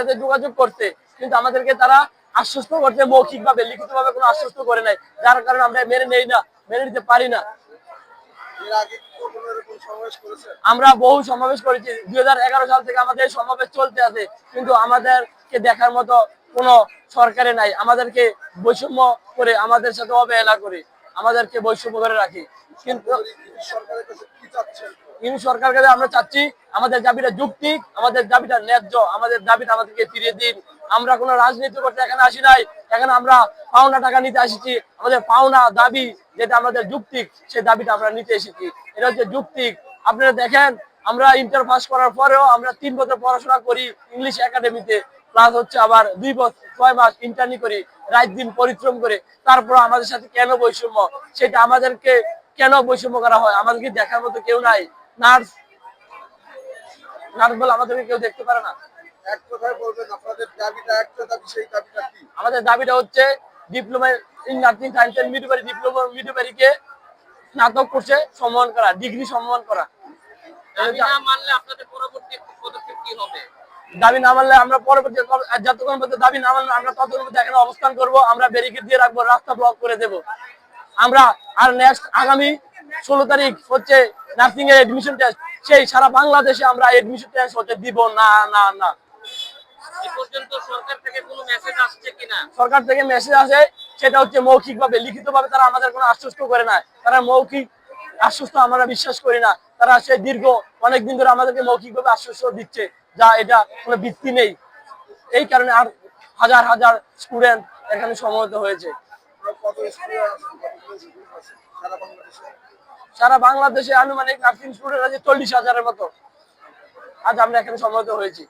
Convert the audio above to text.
সাথে যোগাযোগ করতে কিন্তু আমাদেরকে তারা আশ্বস্ত করতে মৌখিক ভাবে লিখিত ভাবে কোনো আশ্বস্ত করে নাই। যার কারণে আমরা মেনে নেই না মেনে নিতে পারি না। আমরা বহু সমাবেশ করেছি। দুই হাজার এগারো সাল থেকে আমাদের সমাবেশ চলতে আছে কিন্তু আমাদেরকে দেখার মতো কোনো সরকারে নাই। আমাদেরকে বৈষম্য করে আমাদের সাথে অবহেলা করে। আমাদেরকে বৈষম্য করে রাখি। কিন্তু ইউনি সরকার কাছে আমরা চাচ্ছি আমাদের দাবিটা যুক্তিক আমাদের দাবিটা ন্যায্য আমাদের দাবিটা আমাদেরকে ফিরিয়ে দিন। আমরা কোনো রাজনীতি করতে এখানে আসি নাই এখানে আমরা পাওনা টাকা নিতে এসেছি আমাদের পাওনা দাবি যেটা আমাদের যুক্তিক সেই দাবিটা আমরা নিতে এসেছি। এটা হচ্ছে যুক্তিক আপনারা দেখেন আমরা ইন্টার পাস করার পরেও আমরা তিন বছর পড়াশোনা করি ইংলিশ একাডেমিতে প্লাস হচ্ছে আবার দুই বছর ছয় মাস ইন্টার্নি করি রাত দিন পরিশ্রম করে তারপর আমাদের সাথে কেন বৈষম্য? সেটা আমাদেরকে কেন বৈষম্য করা হয়? আমাদেরকে দেখার মতো কেউ নাই। নার্স নার্স বলে আমাদেরকে কেউ দেখতে পারে না। এক কথায় বলবেন আপনাদের দাবিটা একটা দাবি সেই দাবিটা কি? আমাদের দাবিটা হচ্ছে diploma in nursing science and midwifery diploma মিডওয়ারিকে স্নাতক কোর্সে সম্মান করা ডিগ্রি সম্মান করা। মানলে আপনাদের পরবর্তী পদক্ষেপ কি হবে? দাবি না মানলে আমরা পরবর্তী যতক্ষণ পর্যন্ত দাবি না মানলে আমরা ততক্ষণ পর্যন্ত এখানে অবস্থান করব আমরা ব্যারিকেড দিয়ে রাখব রাস্তা ব্লক করে দেব। আমরা আর নেক্সট আগামী ষোলো তারিখ হচ্ছে নার্সিং এর এডমিশন টেস্ট সেই সারা বাংলাদেশে আমরা এডমিশন টেস্ট হতে দিব না না না। সরকার থেকে মেসেজ আসছে কিনা? সরকার থেকে মেসেজ আসে সেটা হচ্ছে মৌখিক ভাবে লিখিত ভাবে তারা আমাদের কোনো আশ্বস্ত করে না তারা মৌখিক আশ্বস্ত আমরা বিশ্বাস করি না। তারা সে দীর্ঘ অনেক দিন ধরে আমাদেরকে মৌখিক ভাবে আশ্বস্ত দিচ্ছে। যা এটা কোনো ভিত্তি নেই। এই কারণে আর হাজার হাজার স্টুডেন্ট এখানে সমবেত হয়েছে। সারা বাংলাদেশে আনুমানিক নার্সিং স্টুডেন্ট আছে চল্লিশ হাজারের মতো। আজ আমরা এখানে সমবেত হয়েছি।